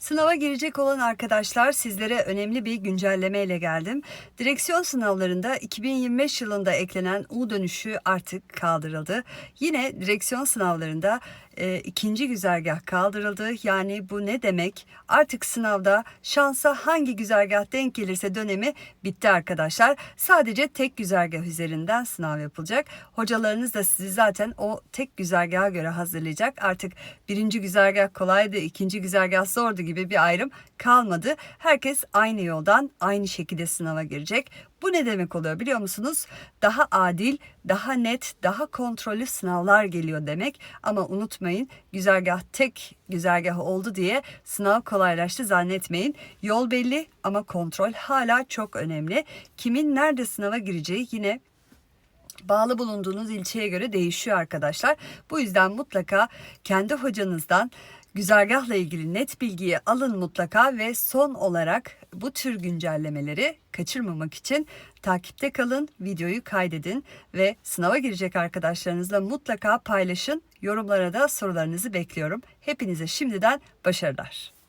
Sınava girecek olan arkadaşlar sizlere önemli bir güncelleme ile geldim. Direksiyon sınavlarında 2025 yılında eklenen U dönüşü artık kaldırıldı. Yine direksiyon sınavlarında e, ikinci güzergah kaldırıldı. Yani bu ne demek? Artık sınavda şansa hangi güzergah denk gelirse dönemi bitti arkadaşlar. Sadece tek güzergah üzerinden sınav yapılacak. Hocalarınız da sizi zaten o tek güzergaha göre hazırlayacak. Artık birinci güzergah kolaydı, ikinci güzergah zordu gibi bir ayrım kalmadı. Herkes aynı yoldan aynı şekilde sınava girecek. Bu ne demek oluyor biliyor musunuz? Daha adil, daha net, daha kontrollü sınavlar geliyor demek. Ama unutmayın güzergah tek güzergah oldu diye sınav kolaylaştı zannetmeyin. Yol belli ama kontrol hala çok önemli. Kimin nerede sınava gireceği yine bağlı bulunduğunuz ilçeye göre değişiyor arkadaşlar. Bu yüzden mutlaka kendi hocanızdan güzergahla ilgili net bilgiyi alın mutlaka ve son olarak bu tür güncellemeleri kaçırmamak için takipte kalın, videoyu kaydedin ve sınava girecek arkadaşlarınızla mutlaka paylaşın. Yorumlara da sorularınızı bekliyorum. Hepinize şimdiden başarılar.